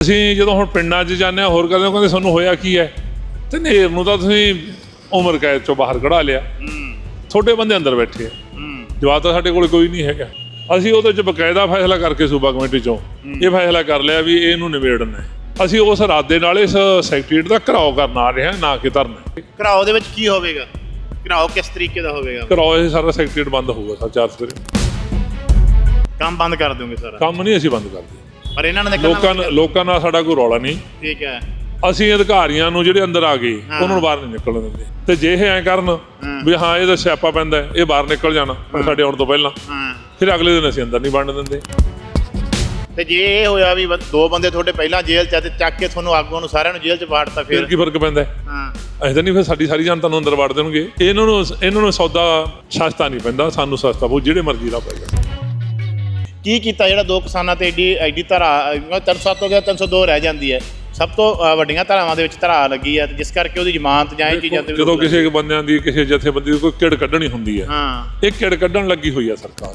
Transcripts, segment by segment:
ਅਸੀਂ ਜਦੋਂ ਹੁਣ ਪਿੰਡਾਂ 'ਚ ਜਾਂਦੇ ਹਾਂ ਹੋਰ ਕਹਿੰਦੇ ਉਹ ਕਹਿੰਦੇ ਸਾਨੂੰ ਹੋਇਆ ਕੀ ਹੈ? ਤੇ ਨੇਰ ਨੂੰ ਤਾਂ ਤੁਸੀਂ ਉਮਰ ਕੈਦ ਚੋਂ ਬਾਹਰ ਕਢਾ ਲਿਆ। ਛੋਟੇ ਬੰਦੇ ਅੰਦਰ ਬੈਠੇ ਆ। ਜਵਾਬ ਤਾਂ ਸਾਡੇ ਕੋਲ ਕੋਈ ਨਹੀਂ ਹੈਗਾ। ਅਸੀਂ ਉਹਦੇ 'ਚ ਬਕਾਇਦਾ ਫੈਸਲਾ ਕਰਕੇ ਸੂਬਾ ਕਮੇਟੀ 'ਚੋਂ ਇਹ ਫੈਸਲਾ ਕਰ ਲਿਆ ਵੀ ਇਹਨੂੰ ਨਿਬੇੜਨਾ ਹੈ। ਅਸੀਂ ਉਸ ਇਰਾਦੇ ਨਾਲ ਇਸ ਸੈਕਟਰੀਏਟ ਦਾ ਘਰਾਓ ਕਰਨ ਆ ਰਹੇ ਹਾਂ ਨਾ ਕਿ ਧਰਨਾ ਘਰਾਓ ਦੇ ਵਿੱਚ ਕੀ ਹੋਵੇਗਾ? ਘਰਾਓ ਕਿਸ ਤਰੀਕੇ ਦਾ ਹੋਵੇਗਾ? ਘਰਾਓ ਇਹ ਸਾਰਾ ਸੈਕਟਰੀਏਟ ਬੰਦ ਹੋਊਗਾ ਸਰ ਚਾਰ ਸਵੇਰੇ। ਕੰਮ ਬੰਦ ਕਰ ਦੋਗੇ ਸਾਰਾ? ਕੰਮ ਨਹੀਂ ਅਸੀਂ ਬੰਦ ਕਰਦੇ ਪਰ ਇਹਨਾਂ ਨੇ ਲੋਕਾਂ ਲੋਕਾਂ ਨਾਲ ਸਾਡਾ ਕੋਈ ਰੌਲਾ ਨਹੀਂ। ਠੀਕ ਹੈ। ਅਸੀਂ ਅਧਿਕਾਰੀਆਂ ਨੂੰ ਜਿਹੜੇ ਅੰਦਰ ਆ ਗਏ ਉਹਨਾਂ ਨੂੰ ਬਾਹਰ ਨਹੀਂ ਨਿਕਲਣ ਦਿੰਦੇ। ਤੇ ਜੇ ਇਹ ਐਂ ਕਰਨ ਵੀ ਹਾਂ ਇਹਦਾ ਸਿਆਪਾ ਪੈਂਦਾ ਇਹ ਬਾਹਰ ਨਿਕਲ ਜਾਣਾ ਸਾਡੇ ਆਉਣ ਤੋਂ ਪਹਿਲਾਂ। ਫਿਰ ਅਗਲੇ ਦਿਨ ਅਸੀਂ ਅੰਦਰ ਨਹੀਂ ਵੜਨ ਦਿੰਦੇ। ਤੇ ਜੇ ਇਹ ਹੋਇਆ ਵੀ ਦੋ ਬੰਦੇ ਤੁਹਾਡੇ ਪਹਿਲਾਂ ਜੇਲ੍ਹ ਚ ਤੇ ਚੱਕ ਕੇ ਤੁਹਾਨੂੰ ਆਗੂਆਂ ਨੂੰ ਸਾਰਿਆਂ ਨੂੰ ਜੇਲ੍ਹ ਚ ਵਾੜਤਾ ਫਿਰ ਕੀ ਫ਼ਰਕ ਪੈਂਦਾ ਹੈ? ਅਸੀਂ ਤਾਂ ਨਹੀਂ ਫਿਰ ਸਾਡੀ ਸਾਰੀ ਜਾਨ ਤੁਹਾਨੂੰ ਅੰਦਰ ਵੜ ਦੇਣਗੇ। ਇਹਨਾਂ ਨੂੰ ਇਹਨਾਂ ਨੂੰ ਸੌਦਾ ਸਸਤਾ ਨਹੀਂ ਪੈਂਦਾ ਸਾਨੂੰ ਸਸਤਾ ਬਹੁਤ ਜਿਹੜੇ ਮਰਜ਼ੀ ਦਾ ਪਏਗਾ ਕੀ ਕੀਤਾ ਜਿਹੜਾ ਦੋ ਕਿਸਾਨਾਂ ਤੇ ਏਡੀ ਐਡੀ ਧਰਾ 307 ਹੋ ਗਿਆ 302 ਰਹਿ ਜਾਂਦੀ ਹੈ। ਸਭ ਤੋਂ ਵੱਡੀਆਂ ਧਰਾਵਾਂ ਦੇ ਵਿੱਚ ਧਰਾ ਲੱਗੀ ਹੈ ਜਿਸ ਕਰਕੇ ਉਹਦੀ ਜ਼ਮਾਨਤ ਜਾਂ ਇਹ ਚੀਜ਼ਾਂ ਤੇ ਜਦੋਂ ਕਿਸੇ ਬੰਦਿਆਂ ਦੀ ਕਿਸੇ ਜਥੇਬੰਦੀ ਦੀ ਕੋਈ ਕਿੜ ਕੱਢਣੀ ਹੁੰਦੀ ਹੈ ਹਾਂ। ਇਹ ਕਿੜ ਕੱਢਣ ਲੱਗੀ ਹੋਈ ਹੈ ਸਰਕਾਰ।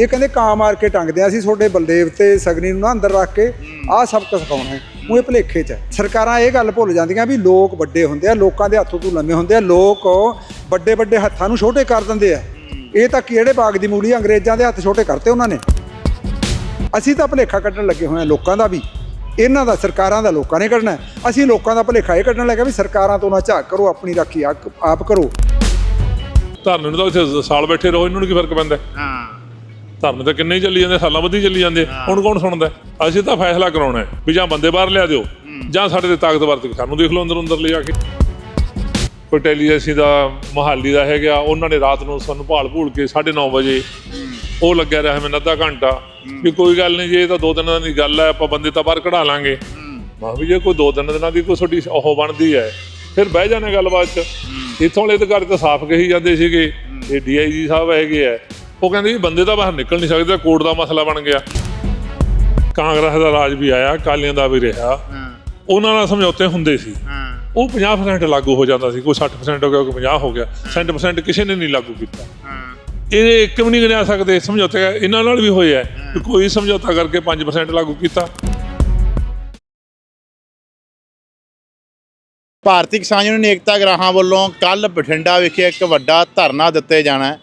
ਇਹ ਕਹਿੰਦੇ ਕਾਂ ਮਾਰ ਕੇ ਟੰਗਦੇ ਆ ਅਸੀਂ ਤੁਹਾਡੇ ਬਲਦੇਵ ਤੇ ਸਗਨੀ ਨੂੰ ਨਾ ਅੰਦਰ ਰੱਖ ਕੇ ਆਹ ਸਬਕ ਸਿਖਾਉਣਾ ਹੈ। ਉਹ ਇਹ ਭਲੇਖੇ 'ਚ। ਸਰਕਾਰਾਂ ਇਹ ਗੱਲ ਭੁੱਲ ਜਾਂਦੀਆਂ ਵੀ ਲੋਕ ਵੱਡੇ ਹੁੰਦੇ ਆ ਲੋਕਾਂ ਦੇ ਹੱਥੋਂ ਤੋਂ ਲੰਮੇ ਹੁੰਦੇ ਆ ਲੋਕ ਵੱਡੇ ਵੱਡੇ ਹੱਥਾਂ ਨੂੰ ਛੋਟੇ ਕਰ ਦਿੰਦੇ ਆ। ਇਹ ਤਾਂ ਕਿਹੜੇ ਬਾਗ ਦੀ ਮੂਲੀ ਅੰਗਰੇਜ਼ਾਂ ਦੇ ਹੱਥ ਛੋਟੇ ਕਰਤੇ ਉਹਨਾਂ ਨੇ? ਅਸੀਂ ਤਾਂ ਭਲੇਖਾ ਕੱਢਣ ਲੱਗੇ ਹੋਏ ਆ ਲੋਕਾਂ ਦਾ ਵੀ। ਇਹਨਾਂ ਦਾ ਸਰਕਾਰਾਂ ਦਾ ਲੋਕਾਂ ਨੇ ਕੱਢਣਾ। ਅਸੀਂ ਲੋਕਾਂ ਦਾ ਭਲੇਖਾ ਇਹ ਕੱਢਣ ਲੱਗਾ ਵੀ ਸਰਕਾਰਾਂ ਤੋਂ ਨਾ ਝਾਕ ਕਰੋ ਆਪਣੀ ਰਾਖੀ ਆਪ ਆਪ ਕਰੋ। ਧਰਨੇ ਨੂੰ ਤਾਂ ਇੱਥੇ ਸਾਲ ਬੈਠੇ ਰਹੋ ਇਹਨਾਂ ਨੂੰ ਕੀ ਫ਼ਰਕ ਪੈਂਦਾ? ਹੈ? ਧਰਨੇ ਤਾਂ ਕਿੰਨੇ ਹੀ ਚੱਲੀ ਜਾਂਦੇ ਸਾਲਾਂ ਬੱਧੀ ਚੱਲੀ ਜਾਂਦੇ। ਹੁਣ ਕੌਣ ਸੁਣਦਾ? ਅਸੀਂ ਤਾਂ ਫੈਸਲਾ ਕਰਾਉਣਾ ਹੈ ਵੀ ਜਾਂ ਬੰਦੇ ਬਾਹਰ ਲਿਆ ਦਿਓ ਜਾਂ ਸਾਡੇ ਤੇ ਤਾਕਤਵਰ ਤੇ ਸਾਨੂੰ ਦੇਖ ਲਓ ਅੰਦਰ ਅੰਦਰ ਲੈ ਜਾ ਕੇ। ਕੋਈ ਟੈਲੀਜੈਂਸੀ ਦਾ ਮਹਾਲੀ ਦਾ ਹੈਗਾ ਉਹਨਾਂ ਨੇ ਰਾਤ ਨੂੰ ਸਾਨੂੰ ਭਾਲ ਭੂਲ ਕੇ 9:30 ਵਜੇ ਉਹ ਲੱਗਿਆ ਰਿਹਾ ਮੈਨੂੰ ਅੱਧਾ ਘੰਟਾ ਵੀ ਕੋਈ ਗੱਲ ਨਹੀਂ ਜੇ ਇਹ ਤਾਂ ਦੋ ਦਿਨਾਂ ਦੀ ਗੱਲ ਹੈ ਆਪਾਂ ਬੰਦੇ ਤਾਂ ਬਾਹਰ ਕਢਾ ਲਾਂਗੇ। ਮੈਂ ਵੀ ਜੇ ਕੋਈ ਦੋ ਦਿਨ ਦਿਨਾਂ ਦੀ ਕੋਈ ਤੁਹਾਡੀ ਉਹ ਬਣਦੀ ਹੈ ਫਿਰ ਬਹਿ ਜਾਣਾ ਗੱਲਬਾਤ ਚ। ਇੱਥੋਂ ਵਾਲੇ ਅਧਿਕਾਰੀ ਤਾਂ ਸਾਫ਼ ਕਹੀ ਜਾਂਦੇ ਸੀਗੇ ਇਹ ਡੀਆਈਜੀ ਸਾਹਿਬ ਹੈਗੇ ਆ। ਉਹ ਕਹਿੰਦੇ ਵੀ ਬੰਦੇ ਤਾਂ ਬਾਹਰ ਨਿਕਲ ਨਹੀਂ ਸਕਦੇ ਕੋਰਟ ਦਾ ਮਸਲਾ ਬਣ ਗਿਆ। ਕਾਂਗਰਸ ਦਾ ਰਾਜ ਵੀ ਆਇਆ ਕਾਲੀਆਂ ਦਾ ਵੀ ਰਿਹਾ। ਉਹਨਾਂ ਨਾਲ ਸਮਝੌਤੇ ਹੁੰਦੇ ਸੀ। ਉਹ 50% ਲਾਗੂ ਹੋ ਜਾਂਦਾ ਸੀ ਕੋਈ 60% ਹੋ ਗਿਆ ਕੋਈ 50 ਹੋ ਗਿਆ 100% ਕਿਸੇ ਨੇ ਨਹੀਂ ਲਾਗੂ ਕੀਤਾ। ਇਹ ਇੱਕ ਵੀ ਨਹੀਂ ਗਿਣਿਆ ਸਕਦੇ ਸਮਝੌਤੇ ਇਹਨਾਂ ਨਾਲ ਵੀ ਹੋਇਆ ਕੋਈ ਸਮਝੌਤਾ ਕਰਕੇ 5% ਲਾਗੂ ਕੀਤਾ। ਭਾਰਤੀ ਕਿਸਾਨ ਯੂਨੀਅਨ ਏਕਤਾ ਗਰਾਹਾਂ ਵੱਲੋਂ ਕੱਲ ਬਠਿੰਡਾ ਵਿਖੇ ਇੱਕ ਵੱਡਾ ਧਰਨਾ ਦਿੱਤੇ ਜਾਣਾ ਹੈ।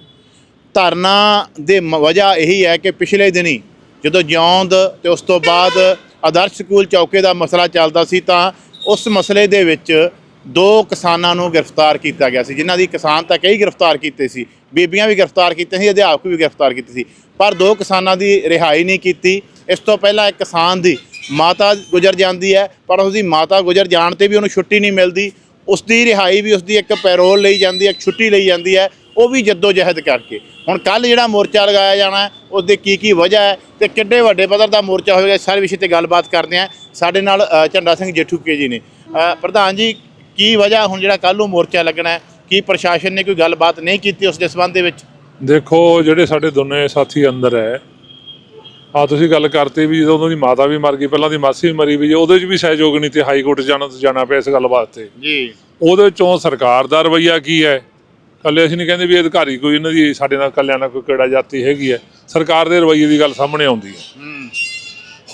ਧਰਨਾ ਦੇ ਵਜ੍ਹਾ ਇਹੀ ਹੈ ਕਿ ਪਿਛਲੇ ਦਿਨੀ ਜਦੋਂ ਜਿਉਂਦ ਤੇ ਉਸ ਤੋਂ ਬਾਅਦ ਆਦਰਸ਼ ਸਕੂਲ ਚੌਕੇ ਦਾ ਮਸਲਾ ਚੱਲਦਾ ਸੀ ਤਾਂ ਉਸ ਮਸਲੇ ਦੇ ਵਿੱਚ ਦੋ ਕਿਸਾਨਾਂ ਨੂੰ ਗ੍ਰਿਫਤਾਰ ਕੀਤਾ ਗਿਆ ਸੀ, ਜਿਨ੍ਹਾਂ ਦੀ ਕਿਸਾਨ ਤਾਂ ਕਈ ਗ੍ਰਿਫਤਾਰ ਕੀਤੇ ਸੀ, ਬੀਬੀਆਂ ਵੀ ਗ੍ਰਿਫਤਾਰ ਕੀਤੀਆਂ ਸੀ, ਅਧਿਆਪਕ ਵੀ ਗ੍ਰਿਫਤਾਰ ਕੀਤੇ ਸੀ, ਪਰ ਦੋ ਕਿਸਾਨਾਂ ਦੀ ਰਿਹਾਈ ਨਹੀਂ ਕੀਤੀ। ਇਸ ਤੋਂ ਪਹਿਲਾਂ ਇੱਕ ਕਿਸਾਨ ਦੀ ਮਾਤਾ ਗੁਜ਼ਰ ਜਾਂਦੀ ਹੈ, ਪਰ ਉਸ ਦੀ ਮਾਤਾ ਗੁਜ਼ਰ ਜਾਣ ਤੇ ਵੀ ਉਹਨੂੰ ਛੁੱਟੀ ਨਹੀਂ ਮਿਲਦੀ। ਉਸ ਦੀ ਰਿਹਾਈ ਵੀ ਉਸ ਦੀ ਇੱਕ ਪੈਰੋਲ ਲਈ ਜਾਂਦੀ ਹੈ, ਇੱਕ ਛੁੱਟੀ ਲਈ ਜਾਂਦੀ ਹੈ। ਉਹ ਵੀ ਜੱਦੋ ਜਹਿਦ ਕਰਕੇ। ਹੁਣ ਕੱਲ ਜਿਹੜਾ ਮੋਰਚਾ ਲਗਾਇਆ ਜਾਣਾ ਉਸ ਦੀ ਕੀ ਕੀ ਵਜ੍ਹਾ ਹੈ ਤੇ ਕਿੱਡੇ ਵੱਡੇ ਪੱਧਰ ਦਾ ਮੋਰਚਾ ਹੋਵੇਗਾ ਸਾਰੇ ਵਿਸ਼ੇ ਤੇ ਗੱਲਬਾਤ ਕਰਦੇ ਹਾਂ। ਸਾਡੇ ਨਾਲ ਝੰਡਾ ਸਿੰਘ ਜੇਠੂਕੇ ਜੀ ਨੇ। ਪ੍ਰਧਾਨ ਜੀ ਕੀ ਵਜ੍ਹਾ ਹੁਣ ਜਿਹੜਾ ਕੱਲ ਨੂੰ ਮੋਰਚਾ ਲੱਗਣਾ ਕੀ ਪ੍ਰਸ਼ਾਸਨ ਨੇ ਕੋਈ ਗੱਲਬਾਤ ਨਹੀਂ ਕੀਤੀ ਉਸ ਦੇ ਸੰਬੰਧ ਦੇ ਵਿੱਚ? ਦੇਖੋ ਜਿਹੜੇ ਸਾਡੇ ਦੋਨੇ ਸਾਥੀ ਅੰਦਰ ਹੈ ਆ ਤੁਸੀਂ ਗੱਲ ਕਰਤੇ ਵੀ ਜਦੋਂ ਉਹਦੀ ਮਾਤਾ ਵੀ ਮਰ ਗਈ ਪਹਿਲਾਂ ਦੀ ਮਾਸੀ ਵੀ ਮਰੀ ਵੀ ਉਹਦੇ 'ਚ ਵੀ ਸਹਿਯੋਗ ਨਹੀਂ ਤੇ ਹਾਈ ਕੋਰਟ ਜਾਣਾ ਜਾਣਾ ਪਿਆ ਇਸ ਗੱਲ ਵਾਸਤੇ ਜੀ। ਉਹਦੇ ਚੋਂ ਸਰਕਾਰ ਦਾ ਰਵਈਆ ਕੀ ਹੈ? ਕੱਲੇ ਅਸੀਂ ਨਹੀਂ ਕਹਿੰਦੇ ਵੀ ਅਧਿਕਾਰੀ ਕੋਈ ਇਹਨਾਂ ਦੀ ਸਾਡੇ ਨਾਲ ਕੱਲਿਆਂ ਨਾਲ ਕੋਈ ਕਿਹੜਾ ਜਾਤੀ ਹੈਗੀ ਹੈ। ਸਰਕਾਰ ਦੇ ਰਵਈਏ ਦੀ ਗੱਲ ਸਾਹਮਣੇ ਆਉਂਦੀ ਹੈ।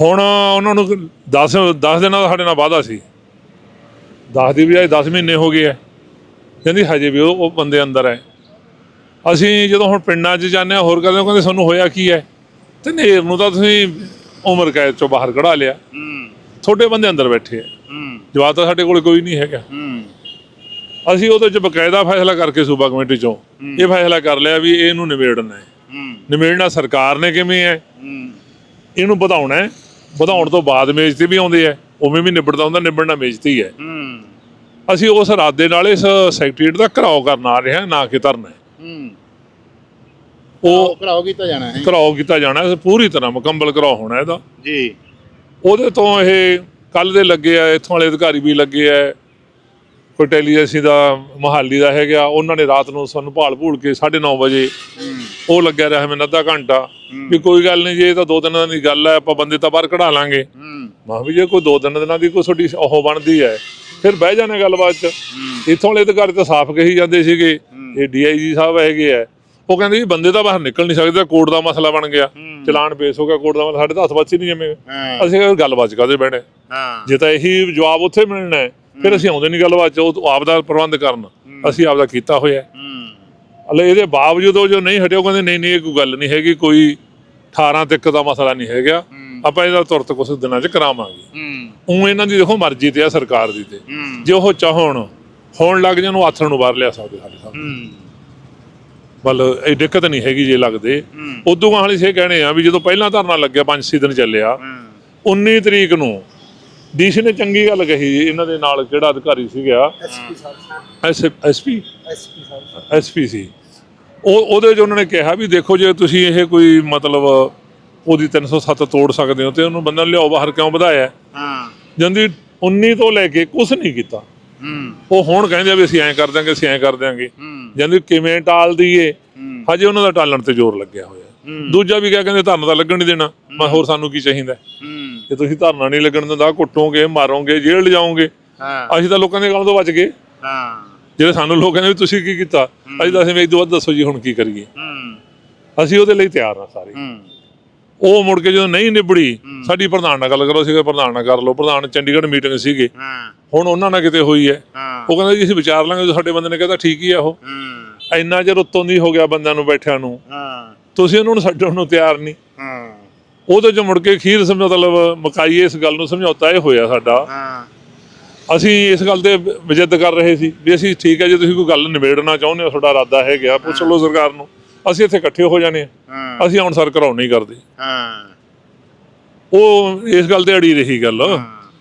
ਹੁਣ ਉਹਨਾਂ ਨੂੰ 10 10 ਦਿਨਾਂ ਦਾ ਸਾਡੇ ਨਾਲ ਵਾਅਦਾ ਸੀ। 10 ਦੀ ਬਜਾਏ 10 ਮਹੀਨੇ ਹੋ ਗਏ ਆ ਕਹਿੰਦੀ ਹਜੇ ਵੀ ਉਹ ਬੰਦੇ ਅੰਦਰ ਹੈ। ਅਸੀਂ ਜਦੋਂ ਹੁਣ ਪਿੰਡਾਂ 'ਚ ਜਾਂਦੇ ਹਾਂ ਹੋਰ ਕਹਿੰਦੇ ਉਹ ਕਹਿੰਦੇ ਸਾਨੂੰ ਹੋਇਆ ਕੀ ਹੈ? ਤੇ ਨੇਰ ਨੂੰ ਤਾਂ ਤੁਸੀਂ ਉਮਰ ਕੈਦ ਚੋਂ ਬਾਹਰ ਕਢਾ ਲਿਆ। ਛੋਟੇ ਬੰਦੇ ਅੰਦਰ ਬੈਠੇ ਆ ਹੂੰ। ਜਵਾਬ ਤਾਂ ਸਾਡੇ ਕੋਲ ਕੋਈ ਨਹੀਂ ਹੈਗਾ। ਅਸੀਂ ਉਹਦੇ 'ਚ ਬਕਾਇਦਾ ਫੈਸਲਾ ਕਰਕੇ ਸੂਬਾ ਕਮੇਟੀ 'ਚੋਂ ਇਹ ਫੈਸਲਾ ਕਰ ਲਿਆ ਵੀ ਇਹਨੂੰ ਨਿਬੇੜਨਾ ਹੈ। ਨਿਬੇੜਨਾ ਸਰਕਾਰ ਨੇ ਕਿਵੇਂ ਹੈ? ਇਹਨੂੰ ਵਧਾਉਣਾ ਹੈ। ਵਧਾਉਣ ਤੋਂ ਬਾਅਦ ਮੇਜ਼ ਤੇ ਵੀ ਆਉਂਦੇ ਆ ਉਵੇਂ ਵੀ ਨਿਬੜਦਾ ਹੁੰਦਾ ਨਿਬੜਨਾ ਮੇਜ਼ ਤੇ ਹੀ। ਹੈ। ਅਸੀਂ ਉਸ ਇਰਾਦੇ ਨਾਲ ਇਸ ਸੈਕਟਰੀਏਟ ਦਾ ਘਰਾਓ ਕਰਨ ਆ ਰਹੇ ਹਾਂ ਨਾ ਕਿ ਧਰਨਾ ਉਹ ਘਰਾਓ ਕੀਤਾ ਜਾਣਾ ਹੈ। ਘਰਾਓ ਕੀਤਾ ਜਾਣਾ ਹੈ, ਪੂਰੀ ਤਰ੍ਹਾਂ ਮੁਕੰਮਲ ਘਰਾਓ ਹੋਣਾ ਇਹਦਾ। ਜੀ। ਉਹਦੇ ਤੋਂ ਇਹ ਕੱਲ ਦੇ ਲੱਗੇ ਆ ਇੱਥੋਂ ਵਾਲੇ ਅਧਿਕਾਰੀ ਵੀ ਲੱਗੇ ਆ ਟੈਲੀਜੈਂਸੀ ਦਾ ਮਹਾਲੀ ਦਾ ਹੈਗਾ ਉਹਨਾਂ ਨੇ ਰਾਤ ਨੂੰ ਸਾਨੂੰ ਭਾਲ ਭੂਲ ਕੇ 9:30 ਵਜੇ ਉਹ ਲੱਗਿਆ ਰਿਹਾ ਮੈਨੂੰ ਅੱਧਾ ਘੰਟਾ ਵੀ ਕੋਈ ਗੱਲ ਨਹੀਂ ਜੇ ਇਹ ਤਾਂ ਦੋ ਦਿਨਾਂ ਦੀ ਗੱਲ ਹੈ ਆਪਾਂ ਬੰਦੇ ਤਾਂ ਬਾਹਰ ਕਢਾ ਲਾਂਗੇ। ਮੈਂ ਵੀ ਜੇ ਕੋਈ ਦੋ ਦਿਨ ਦਿਨਾਂ ਦੀ ਕੋਈ ਤੁਹਾਡੀ ਉਹ ਬਣਦੀ ਹੈ ਫਿਰ ਬਹਿ ਜਾਣਾ ਗੱਲਬਾਤ ਚ। ਇੱਥੋਂ ਵਾਲੇ ਅਧਿਕਾਰੀ ਤਾਂ ਸਾਫ਼ ਕਹੀ ਜਾਂਦੇ ਸੀਗੇ ਇਹ ਡੀਆਈਜੀ ਸਾਹਿਬ ਹੈਗੇ ਆ। ਉਹ ਕਹਿੰਦੇ ਵੀ ਬੰਦੇ ਤਾਂ ਬਾਹਰ ਨਿਕਲ ਨਹੀਂ ਸਕਦੇ ਕੋਰਟ ਦਾ ਮਸਲਾ ਬਣ ਗਿਆ। ਚਲਾਨ ਪੇਸ਼ ਹੋ ਗਿਆ ਕੋਰਟ ਦਾ ਮਸਲਾ ਸਾਡੇ ਤਾਂ ਹੱਥ ਬੱਚੀ ਨਹੀਂ ਜੰਮੇ। ਅਸੀਂ ਗੱਲਬਾਤ ਬਹਿਣੇ ਹਾਂ। ਜੇ ਤਾਂ ਇਹੀ ਜਵਾਬ ਉੱਥੇ ਮਿਲਣਾ ਹੈ ਫਿਰ ਅਸੀਂ ਆਉਂਦੇ ਨਹੀਂ ਗੱਲਬਾਤ ਚ ਉਹ ਆਪ ਦਾ ਪ੍ਰਬੰਧ ਕਰਨ ਅਸੀਂ ਆਪ ਦਾ ਕੀਤਾ ਹੋਇਆ। ਹਲੇ ਇਹਦੇ ਬਾਵਜੂਦ ਉਹ ਜੋ ਨਹੀਂ ਹਟਿਆ ਉਹ ਕਹਿੰਦੇ ਨਹੀਂ ਨਹੀਂ ਇਹ ਕੋਈ ਗੱਲ ਨਹੀਂ ਹੈਗੀ ਕੋਈ 18 ਤੱਕ ਦਾ ਮਸਲਾ ਨਹੀਂ ਹੈਗਾ। ਆਪਾਂ ਇਹਦਾ ਤੁਰਤ ਕੁਝ ਦਿਨਾਂ ਚ ਕਰਾਵਾਂਗੇ। ਹੂੰ। ਉਹ ਇਹਨਾਂ ਦੀ ਦੇਖੋ ਮਰਜ਼ੀ ਤੇ ਆ ਸਰਕਾਰ ਦੀ ਤੇ। ਜੇ ਉਹ ਚਾਹਣ ਹੋਣ ਲੱਗ ਜਾਣ ਉਹ ਆਥਣ ਨੂੰ ਬਾਹਰ ਲਿਆ ਸਕਦੇ ਸਾਡੇ ਸਾਹਮਣੇ। ਬਲ ਇਹ ਦਿੱਕਤ ਨਹੀਂ ਹੈਗੀ ਜੇ ਲੱਗਦੇ। ਉਦੋਂ ਵਾਲੀ ਸੇ ਕਹਿਣੇ ਆ ਵੀ ਜਦੋਂ ਪਹਿਲਾਂ ਧਰਨਾ ਲੱਗਿਆ 5-6 ਦਿਨ ਚੱਲਿਆ 19 ਤਰੀਕ ਨੂੰ ਡੀਸੀ ਨੇ ਚੰਗੀ ਗੱਲ ਕਹੀ ਇਹਨਾਂ ਦੇ ਨਾਲ ਕਿਹੜਾ ਅਧਿਕਾਰੀ ਸੀਗਾ ਐਸਪੀ ਸਾਹਿਬ ਐਸਪੀ ਐਸਪੀ ਸਾਹਿਬ ਐਸਪੀ ਸੀ। ਉਹ ਉਹਦੇ 'ਚ ਉਹਨਾਂ ਨੇ ਕਿਹਾ ਵੀ ਦੇਖੋ ਜੇ ਤੁਸੀਂ ਇਹ ਕੋਈ ਮਤਲਬ ਉਹਦੀ 307 ਤੋੜ ਸਕਦੇ ਹੋ ਤੇ ਉਹਨੂੰ ਬੰਦਾ ਲਿਆਓ ਬਾਹਰ ਕਿਉਂ ਵਧਾਇਆ? ਹੈ? ਜਾਂਦੀ 19 ਤੋਂ ਲੈ ਕੇ ਕੁਝ ਨਹੀਂ ਕੀਤਾ। ਹੂੰ। ਉਹ ਹੁਣ ਕਹਿੰਦੇ ਆ ਵੀ ਅਸੀਂ ਐਂ ਕਰ ਦਿਆਂਗੇ ਅਸੀਂ ਐਂ ਕਰ ਦਿਆਂਗੇ। ਹੂੰ। ਜਾਂਦੀ ਕਿਵੇਂ ਟਾਲ ਦਈਏ ਹੂੰ। ਹਜੇ ਉਹਨਾਂ ਦਾ ਟਾਲਣ ਤੇ ਜ਼ੋਰ ਲੱਗਿਆ ਹੋਇਆ। ਦੂਜਾ ਵੀ ਕਿਹਾ ਕਹਿੰਦੇ ਧਰਨਾ ਤਾਂ ਲੱਗਣ ਨਹੀਂ ਦੇਣਾ। ਮੈਂ ਹੋਰ ਸਾਨੂੰ ਕੀ ਚਾਹੀਦਾ? ਹੂੰ। ਜੇ ਤੁਸੀਂ ਧਰਨਾ ਨਹੀਂ ਲੱਗਣ ਦਿੰਦਾ ਕੁੱਟੋਗੇ ਮਾਰੋਗੇ ਜੇਲ੍ਹ ਲਿਜਾਓਗੇ ਹਾਂ। ਅਸੀਂ ਤਾਂ ਲੋਕਾਂ ਦੇ ਗਾਲਾਂ ਤੋਂ ਬਚ ਗਏ। ਹਾਂ। ਜਿਹੜੇ ਸਾਨੂੰ ਲੋਕ ਕਹਿੰਦੇ ਤੁਸੀਂ ਕੀ ਕੀਤਾ ਅਸੀਂ ਤਾਂ ਅਸੀਂ ਇੱਕ ਤੋਂ ਵੱਧ ਦੱਸੋ ਜੀ ਹੁਣ ਕੀ ਕਰੀਏ। ਹੂੰ। ਅਸੀਂ ਉਹਦੇ ਲਈ ਤਿਆਰ ਹਾਂ ਸਾਰੇ। ਉਹ ਮੁੜ ਕੇ ਜਦੋਂ ਨਹੀਂ ਨਿਬੜੀ ਸਾਡੀ ਪ੍ਰਧਾਨ ਨਾਲ ਗੱਲ ਕਰੋ ਸੀਗਾ ਪ੍ਰਧਾਨ ਨਾਲ ਕਰ ਲਓ। ਪ੍ਰਧਾਨ ਚੰਡੀਗੜ੍ਹ ਮੀਟਿੰਗ ਸੀਗੇ। ਹਾਂ। ਹੁਣ ਉਹਨਾਂ ਨਾਲ ਕਿਤੇ ਹੋਈ ਹੈ। ਉਹ ਕਹਿੰਦਾ ਜੀ ਅਸੀਂ ਵਿਚਾਰ ਲਾਂਗੇ ਸਾਡੇ ਬੰਦੇ ਨੇ ਕਹਿੰਦਾ ਠੀਕ ਹੀ ਆ ਉਹ। ਹੂੰ। ਇੰਨਾ ਚਿਰ ਉੱਤੋਂ ਦੀ ਹੋ ਗਿਆ ਬੰਦਿਆਂ ਨੂੰ ਬੈਠਿਆਂ ਨੂੰ। ਹਾਂ। ਤੁਸੀਂ ਉਹਨਾਂ ਨੂੰ ਛੱਡਣ ਨੂੰ ਤਿਆਰ ਨਹੀਂ। ਹਾਂ। ਉਹਦੇ ਚ ਮੁੜ ਕੇ ਖੀਰ ਸਮਝ ਮਤਲਬ ਮਕਾਈ ਇਸ ਗੱਲ ਨੂੰ ਸਮਝੌਤਾ ਇਹ ਹੋਇਆ ਸਾਡਾ। ਹਾਂ। ਅਸੀਂ ਇਸ ਗੱਲ ਤੇ ਵਿਜਿੱਤ ਕਰ ਰਹੇ ਸੀ ਵੀ ਅਸੀਂ ਠੀਕ ਹੈ ਜੇ ਤੁਸੀਂ ਕੋਈ ਗੱਲ ਨਿਬੇੜਨਾ ਚਾਹੁੰਦੇ ਹੋ ਤੁਹਾਡਾ ਇਰਾਦਾ ਹੈ। ਗਿਆ ਪੁੱਛ ਲਓ ਸਰਕਾਰ ਨੂੰ। ਅਸੀਂ ਇੱਥੇ ਇਕੱਠੇ ਹੋ ਜਾਣੇ ਹਾਂ। ਅਸੀਂ ਹੁਣ ਸਰ ਕਰਾਉਣ ਕਰਦੇ। ਹਾਂ। ਉਹ ਇਸ ਗੱਲ ਤੇ ਅੜੀ ਰਹੀ ਗੱਲ।